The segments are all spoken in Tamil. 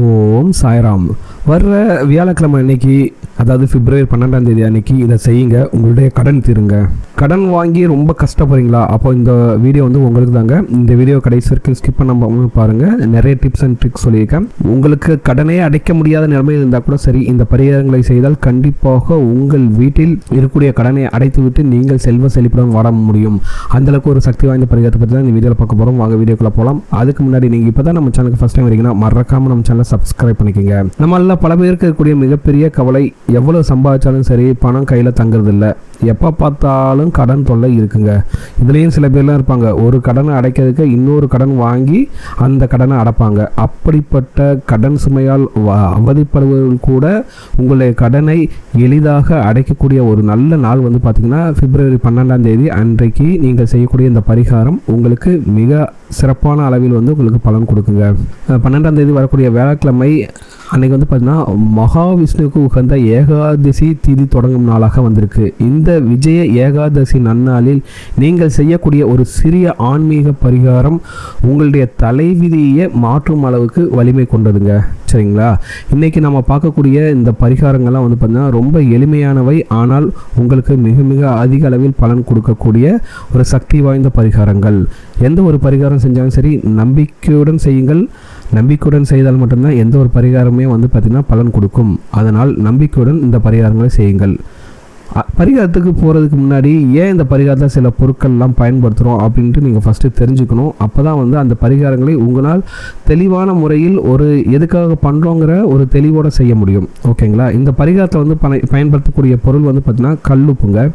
ஓம் சாய்ராம். வர்ற வியாழக்கிழமை அன்னைக்கு அதாவது பிப்ரவரி பன்னெண்டாம் தேதி அன்னைக்கு இதை செய்யுங்க. உங்களுடைய கடன் தீருங்க. கடன் வாங்கி ரொம்ப கஷ்டப்படுறீங்களா? அப்போ இந்த வீடியோ வந்து உங்களுக்கு தாங்க. இந்த வீடியோ கடைசி வரைக்கும் ஸ்கிப் பண்ணாம பாருங்க. நிறைய டிப்ஸ் அண்ட் ட்ரிக்ஸ் சொல்லியிருக்கேன். உங்களுக்கு கடனே அடைக்க முடியாத நிலைமையில் இருந்தால் கூட சரி இந்த பரிகாரங்களை செய்தால் கண்டிப்பாக உங்கள் வீட்டில் இருக்கக்கூடிய கடனை அடைத்து விட்டு நீங்கள் செல்வ செழிப்புடன் வாட முடியும். அந்தளவுக்கு ஒரு சக்தி வாய்ந்த பரிகாரத்தை பற்றி தான் இந்த வீடியோவில் பார்க்க போகிறோம் வாங்க வீடியோக்குள்ளே போகலாம் அதுக்கு முன்னாடி நீங்கள் இப்போ தான் நம்ம சேனலுக்கு ஃபஸ்ட் டைம் வரீங்கன்னா மறக்காமல் நம்ம சேனலை சப்ஸ்கிரைப் பண்ணிக்கோங்க. எல்லாம் பல பேருக்கு இருக்கக்கூடிய மிகப்பெரிய கவலை எவ்வளவு சம்பாதிச்சாலும் சரி பணம் கையில் தங்குறது இல்லை எப்போ பார்த்தாலும் கடன் தொல்லை இருக்குங்க. இதுலேயும் சில பேர்லாம் இருப்பாங்க. ஒரு கடனை அடைக்கிறதுக்கு இன்னொரு கடன் வாங்கி அந்த கடனை அடைப்பாங்க. அப்படிப்பட்ட கடன் சுமையால் அவதிப்படுபவர்கள் கூட உங்களுடைய கடனை எளிதாக அடைக்கக்கூடிய ஒரு நல்ல நாள் வந்து பார்த்திங்கன்னா பிப்ரவரி பன்னெண்டாம் தேதி அன்றைக்கு நீங்கள் செய்யக்கூடிய இந்த பரிகாரம் உங்களுக்கு மிக சிறப்பான அளவில் வந்து உங்களுக்கு பலன் கொடுக்குங்க. பன்னெண்டாம் தேதி வரக்கூடிய வியாழக்கிழமை அன்னைக்கு வந்து பார்த்தீங்கன்னா மகாவிஷ்ணுவுக்கு உகந்த ஏகாதசி திதி தொடங்கும் நாளாக வந்திருக்கு. இந்த விஜய ஏகாதசி நன்னாளில் நீங்கள் செய்யக்கூடிய ஒரு சிறிய ஆன்மீக பரிகாரம் உங்களுடைய தலைவிதியை மாற்றும் அளவுக்கு வலிமை கொண்டதுங்க. சரிங்களா? இன்றைக்கி நம்ம பார்க்கக்கூடிய இந்த பரிகாரங்கள்லாம் வந்து பார்த்திங்கன்னா ரொம்ப எளிமையானவை. ஆனால் உங்களுக்கு மிக மிக அதிக அளவில் பலன் கொடுக்கக்கூடிய ஒரு சக்தி வாய்ந்த பரிகாரங்கள். எந்த ஒரு பரிகாரம் செஞ்சாலும் சரி நம்பிக்கையுடன் செய்யுங்கள். நம்பிக்கையுடன் செய்தால் மட்டும்தான் எந்த ஒரு பரிகாரமே வந்து பார்த்திங்கன்னா பலன் கொடுக்கும். அதனால் நம்பிக்கையுடன் இந்த பரிகாரங்களை செய்யுங்கள். பரிகாரத்துக்கு போகிறதுக்கு முன்னாடி ஏன் இந்த பரிகாரத்தில் சில பொருட்கள்லாம் பயன்படுத்துகிறோம் அப்படின்ட்டு நீங்கள் ஃபஸ்ட்டு தெரிஞ்சுக்கணும். அப்போ தான் வந்து அந்த பரிகாரங்களை உங்களால் தெளிவான முறையில் ஒரு எதுக்காக பண்ணுறோங்கிற ஒரு தெளிவோடு செய்ய முடியும். ஓகேங்களா? இந்த பரிகாரத்தை வந்து பனை பயன்படுத்தக்கூடிய பொருள் வந்து பார்த்திங்கன்னா கல்லுப்புங்க.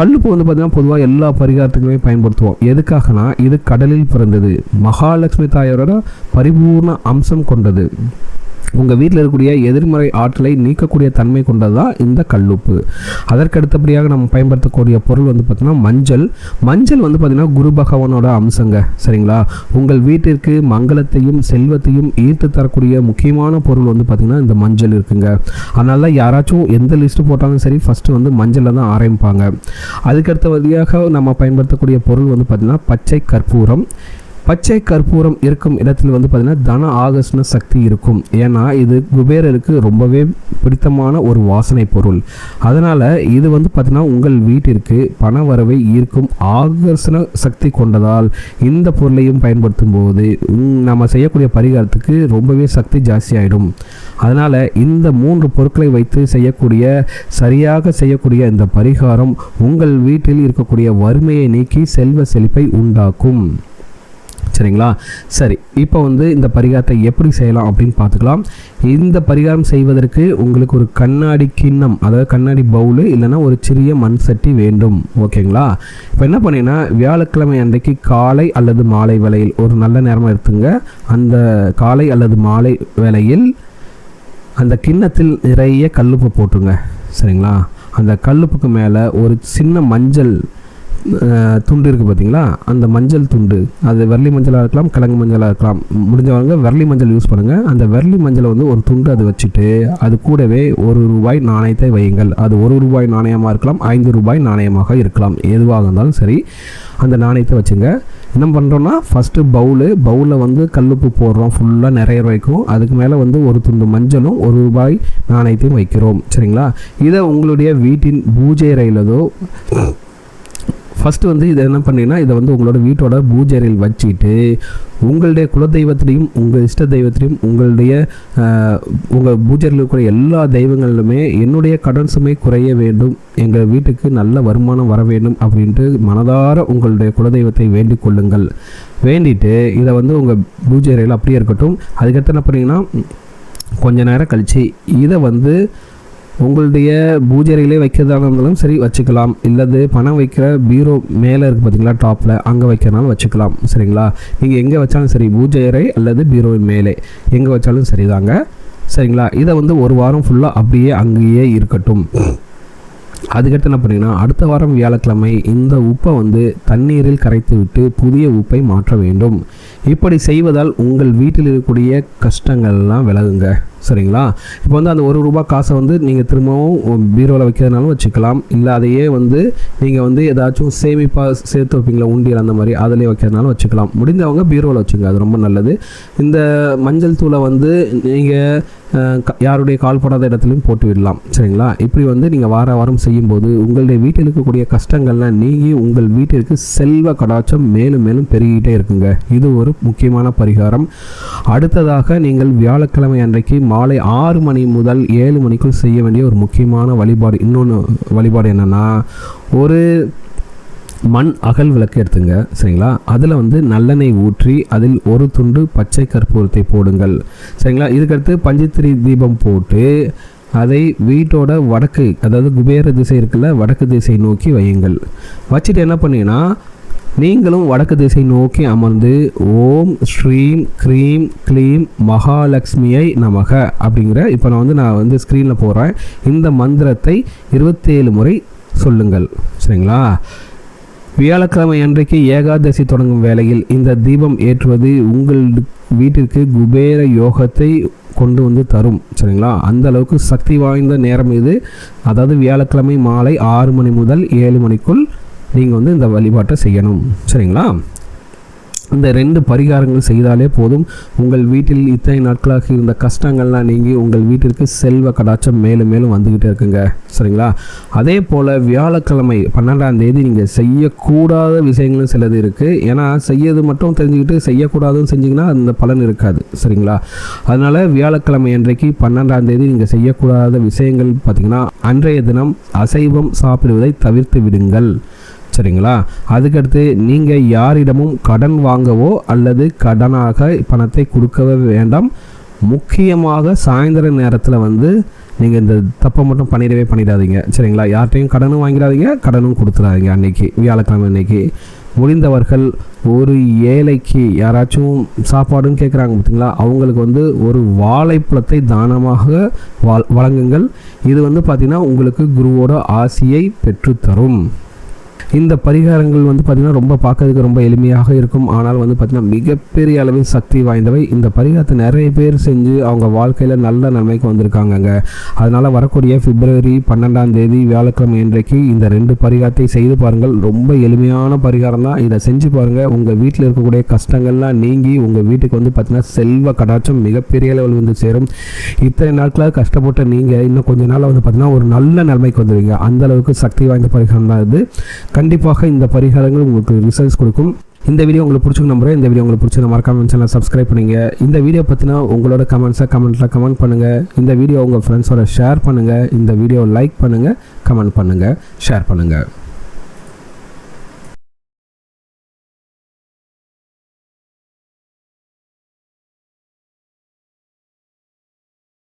கல்லுப்பு வந்து பார்த்திங்கன்னா பொதுவாக எல்லா பரிகாரத்துக்குமே பயன்படுத்துவோம். எதுக்காகனா இது கடலில் பிறந்தது. மகாலட்சுமி தாயாரோட பரிபூர்ண அம்சம் கொண்டது. உங்கள் வீட்டில் இருக்கக்கூடிய எதிர்மறை ஆற்றலை நீக்கக்கூடிய தன்மை கொண்டது தான் இந்த கல்லுப்பு. அதற்கு அடுத்தபடியாக நம்ம பயன்படுத்தக்கூடிய பொருள் வந்து பார்த்திங்கன்னா மஞ்சள். மஞ்சள் வந்து பார்த்திங்கன்னா குரு பகவானோட அம்சங்க. சரிங்களா? உங்கள் வீட்டிற்கு மங்களத்தையும் செல்வத்தையும் ஈர்த்து தரக்கூடிய முக்கியமான பொருள் வந்து பார்த்திங்கன்னா இந்த மஞ்சள் இருக்குங்க. அதனால தான் யாராச்சும் எந்த லிஸ்ட்டு போட்டாலும் சரி ஃபஸ்ட்டு வந்து மஞ்சளில் தான் ஆரம்பிப்பாங்க. அதுக்கடுத்தபடியாக நம்ம பயன்படுத்தக்கூடிய பொருள் வந்து பார்த்திங்கன்னா பச்சை கற்பூரம். பச்சை கற்பூரம் இருக்கும் இடத்தில் வந்து பார்த்திங்கன்னா தன ஆகர்ஷண சக்தி இருக்கும். ஏன்னா இது குபேரருக்கு ரொம்பவே பிடித்தமான ஒரு வாசனை பொருள். அதனால் இது வந்து பார்த்திங்கன்னா உங்கள் வீட்டிற்கு பண வரவை ஈர்க்கும் ஆகர்ஷண சக்தி கொண்டதால் இந்த பொருளையும் பயன்படுத்தும் போது நம்ம செய்யக்கூடிய பரிகாரத்துக்கு ரொம்பவே சக்தி ஜாஸ்தி ஆகிடும் அதனால் இந்த மூன்று பொருட்களை வைத்து செய்யக்கூடிய சரியாக செய்யக்கூடிய இந்த பரிகாரம் உங்கள் வீட்டில் இருக்கக்கூடிய வறுமையை நீக்கி செல்வ செழிப்பை உண்டாக்கும். சரிங்களா? சரி இப்போ வந்து இந்த பரிகாரத்தை எப்படி செய்யலாம் அப்படின்னு பார்த்துக்கலாம். இந்த பரிகாரம் செய்வதற்கு உங்களுக்கு ஒரு கண்ணாடி கிண்ணம் அதாவது கண்ணாடி பவுலு இல்லைன்னா ஒரு சிறிய மண் சட்டி வேண்டும். ஓகேங்களா? இப்போ என்ன பண்ணீங்கன்னா வியாழக்கிழமை அன்றைக்கு காலை அல்லது மாலை வேலையில் ஒரு நல்ல நேரமாக எடுத்துங்க. அந்த காலை அல்லது மாலை வேலையில் அந்த கிண்ணத்தில் நிறைய கல்லுப்பு போட்டுருங்க. சரிங்களா? அந்த கல்லுப்புக்கு மேலே ஒரு சின்ன மஞ்சள் துண்டு இருக்குது பார்த்தீங்களா அந்த மஞ்சள் துண்டு. அது வெள்ளி மஞ்சளாக இருக்கலாம் கிழங்கு மஞ்சளாக இருக்கலாம். முடிஞ்சவங்க வெள்ளி மஞ்சள் யூஸ் பண்ணுங்கள் அந்த வெள்ளி மஞ்சளை வந்து ஒரு துண்டு அது வச்சுட்டு அது கூடவே ஒரு ரூபாய் நாணயத்தை வையுங்கள். அது ஒரு ரூபாய் நாணயமாக இருக்கலாம் ஐந்து ரூபாய் நாணயமாக இருக்கலாம். எதுவாக இருந்தாலும் சரி அந்த நாணயத்தை வச்சுங்க. என்ன பண்ணுறோன்னா ஃபஸ்ட்டு பவுலு பவுலில் வந்து கல்லுப்பு போடுறோம். ஃபுல்லாக நிறைய வைக்கும். அதுக்கு மேலே வந்து ஒரு துண்டு மஞ்சளும் ஒரு ரூபாய் நாணயத்தையும் வைக்கிறோம். சரிங்களா? இதை உங்களுடைய வீட்டின் பூஜை ரயிலதோ ஃபஸ்ட்டு வந்து இதை என்ன பண்ணீங்கன்னா இதை வந்து உங்களோட வீட்டோட பூஜை அறையில் வச்சுட்டு உங்களுடைய குலதெய்வத்திலையும் உங்கள் இஷ்ட தெய்வத்திலையும் உங்களுடைய உங்கள் பூஜையில் இருக்கிற எல்லா தெய்வங்களிலுமே என்னுடைய கடன் சுமை குறைய வேண்டும் எங்கள் வீட்டுக்கு நல்ல வருமானம் வர வேண்டும் அப்படின்ட்டு மனதார உங்களுடைய குலதெய்வத்தை வேண்டிக் கொள்ளுங்கள். வேண்டிட்டு இதை வந்து உங்கள் பூஜை அறையில் அப்படியே இருக்கட்டும். அதுக்கடுத்து என்ன பண்ணிங்கன்னா கொஞ்ச நேரம் கழித்து இதை வந்து உங்களுடைய பூஜரையிலே வைக்கிறதா இருந்தாலும் சரி வச்சுக்கலாம். இல்லது பணம் வைக்கிற பீரோ மேலே இருக்குது பார்த்தீங்களா டாப்பில் அங்கே வைக்கிறனாலும் வச்சுக்கலாம். சரிங்களா? நீங்கள் எங்கே வச்சாலும் சரி பூஜை அறை அல்லது பீரோவின் மேலே. எங்கே வச்சாலும் சரிதாங்க. சரிங்களா? இதை வந்து ஒரு வாரம் ஃபுல்லாக அப்படியே அங்கேயே இருக்கட்டும். அதுக்கடுத்து என்ன பண்ணிங்கன்னா அடுத்த வாரம் வியாழக்கிழமை இந்த உப்பை வந்து தண்ணீரில் கரைத்து விட்டு புதிய உப்பை மாற்ற வேண்டும். இப்படி செய்வதால் உங்கள் வீட்டில் இருக்கக்கூடிய கஷ்டங்கள்லாம் விலகுங்க. சரிங்களா? இப்போ வந்து அந்த ஒரு ரூபா காசை வந்து நீங்கள் திரும்பவும் பீரோவில் வைக்கிறதுனாலும் வச்சுக்கலாம். இல்லை அதையே வந்து நீங்கள் வந்து ஏதாச்சும் சேமிப்பாக சேர்த்து வைப்பீங்களா? உண்டியல் அந்த மாதிரி அதிலே வைக்கிறதுனாலும் வச்சுக்கலாம். முடிந்தவங்க பீரோவில் வச்சுங்க. அது ரொம்ப நல்லது. இந்த மஞ்சள் தூளை வந்து நீங்கள் யாருடைய கால் படாத இடத்துலையும் போட்டு விடலாம். சரிங்களா? இப்படி வந்து நீங்கள் வார வாரம் செய்யும்போது உங்களுடைய வீட்டில் இருக்கக்கூடிய கஷ்டங்கள்லாம் நீங்கி உங்கள் வீட்டிற்கு செல்வ கடாச்சம் மேலும் மேலும் பெருகிட்டே இருக்குங்க. இது ஒரு முக்கியமான பரிகாரம். அடுத்ததாக நீங்கள் வியாழக்கிழமை அன்றைக்கு மாலை ஆறு மணி முதல் ஏழு மணிக்குள் செய்ய வேண்டிய ஒரு முக்கியமான வழிபாடு இன்னொன்று வழிபாடு என்னென்னா ஒரு மண் அகல் விளக்கு எடுத்துங்க சரிங்களா? அதில் வந்து நல்லெண்ணெய் ஊற்றி அதில் ஒரு துண்டு பச்சை கற்பூரத்தை போடுங்கள் சரிங்களா? இதுக்கடுத்து பஞ்சத்திரி தீபம் போட்டு அதை வீட்டோட வடக்கு அதாவது குபேர திசை இருக்குல்ல வடக்கு திசை நோக்கி வையுங்கள். வச்சுட்டு என்ன பண்ணீங்கன்னா நீங்களும் வடக்கு திசை நோக்கி அமர்ந்து ஓம் ஸ்ரீம் க்ரீம் க்ளீம் மகாலட்சுமியை நமக அப்படிங்கிற இப்போ நான் வந்து நான் வந்து ஸ்க்ரீனில் போகிறேன் இந்த மந்திரத்தை இருபத்தேழு முறை சொல்லுங்கள். சரிங்களா? வியாழக்கிழமை அன்றைக்கு ஏகாதசி தொடங்கும் வேளையில் இந்த தீபம் ஏற்றுவது உங்கள் வீட்டிற்கு குபேர யோகத்தை கொண்டு வந்து தரும். சரிங்களா? அந்த அளவுக்கு சக்தி வாய்ந்த நேரம் இது. அதாவது வியாழக்கிழமை மாலை ஆறு மணி முதல் ஏழு மணிக்குள் நீங்கள் வந்து இந்த வழிபாட்டை செய்யணும். சரிங்களா? இந்த ரெண்டு பரிகாரங்கள் செய்தாலே போதும். உங்கள் வீட்டில் இத்தனை நாட்களாக இருந்த கஷ்டங்கள்லாம் நீங்கி உங்கள் வீட்டிற்கு செல்வ கடாச்சம் மேலும் மேலும் வந்துக்கிட்டே இருக்குங்க. சரிங்களா? அதே போல் வியாழக்கிழமை பன்னெண்டாம் தேதி நீங்கள் செய்யக்கூடாத விஷயங்களும் சிலது இருக்குது ஏன்னா செய்யறது மட்டும் தெரிஞ்சுக்கிட்டு செய்யக்கூடாதுன்னு செஞ்சிங்கன்னா அந்த பலன் இருக்காது. சரிங்களா? அதனால் வியாழக்கிழமை அன்றைக்கு பன்னெண்டாம் தேதி நீங்கள் செய்யக்கூடாத விஷயங்கள் பார்த்திங்கன்னா அன்றைய தினம் அசைவம் சாப்பிடுவதை தவிர்த்து விடுங்கள். சரிங்களா? அதுக்கடுத்து நீங்கள் யாரிடமும் கடன் வாங்கவோ அல்லது கடனாக பணத்தை கொடுக்கவே வேண்டாம். முக்கியமாக சாயந்தர நேரத்தில் வந்து நீங்கள் இந்த தப்பை மட்டும் பண்ணிடவே பண்ணிடாதீங்க. சரிங்களா? யார்கிட்டையும் கடனும் வாங்கிடாதீங்க கடனும் கொடுத்துடாதீங்க அன்னைக்கு வியாழக்கிழமை அன்னைக்கு. முடிந்தவர்கள் ஒரு ஏழைக்கு யாராச்சும் சாப்பாடுன்னு கேட்குறாங்க பார்த்தீங்களா அவங்களுக்கு வந்து ஒரு வாழைப்பழத்தை தானமாக வழங்குங்கள். இது வந்து பார்த்திங்கன்னா உங்களுக்கு குருவோட ஆசியை பெற்றுத்தரும். இந்த பரிகாரங்கள் வந்து பார்த்திங்கன்னா ரொம்ப பார்க்கறதுக்கு ரொம்ப எளிமையாக இருக்கும். ஆனால் வந்து பார்த்திங்கன்னா மிகப்பெரிய அளவில் சக்தி வாய்ந்தவை. இந்த பரிகாரத்தை நிறைய பேர் செஞ்சு அவங்க வாழ்க்கையில் நல்ல நன்மைக்கு வந்திருக்காங்கங்க. அதனால் வரக்கூடிய பிப்ரவரி பன்னெண்டாம் தேதி வியாழக்கிழமை இன்றைக்கு இந்த ரெண்டு பரிகாரத்தை செய்து பாருங்கள். ரொம்ப எளிமையான பரிகாரம் தான். இதை செஞ்சு பாருங்கள் உங்கள் வீட்டில் இருக்கக்கூடிய கஷ்டங்கள்லாம் நீங்கி உங்கள் வீட்டுக்கு வந்து பார்த்திங்கன்னா செல்வ கடாச்சம் மிகப்பெரிய அளவில் வந்து சேரும். இத்தனை நாட்களாக கஷ்டப்பட்ட நீங்கள் இன்னும் கொஞ்ச நாளில் வந்து பார்த்திங்கன்னா ஒரு நல்ல நிலைமைக்கு வந்துடுவீங்க அந்தளவுக்கு சக்தி வாய்ந்த பரிகாரம் தான் இது. கண்டிப்பாக இந்த பரிகாரங்கள் உங்களுக்கு ரிசல்ட்ஸ் கொடுக்கும். இந்த வீடியோ உங்களுக்கு பிடிச்சிருக்க நம்புறேன். இந்த வீடியோ உங்களுக்கு பிடிச்சிருந்த மறக்காம சேனல் சப்ஸ்கிரைப் பண்ணுங்க. இந்த வீடியோ பற்றினா உங்களோட கமெண்ட்ஸை கமெண்ட்டில் கமெண்ட் பண்ணுங்கள் இந்த வீடியோ உங்கள் ஃப்ரெண்ட்ஸோட ஷேர் பண்ணுங்கள் இந்த வீடியோ லைக் பண்ணுங்கள் கமெண்ட் பண்ணுங்கள் ஷேர் பண்ணுங்கள்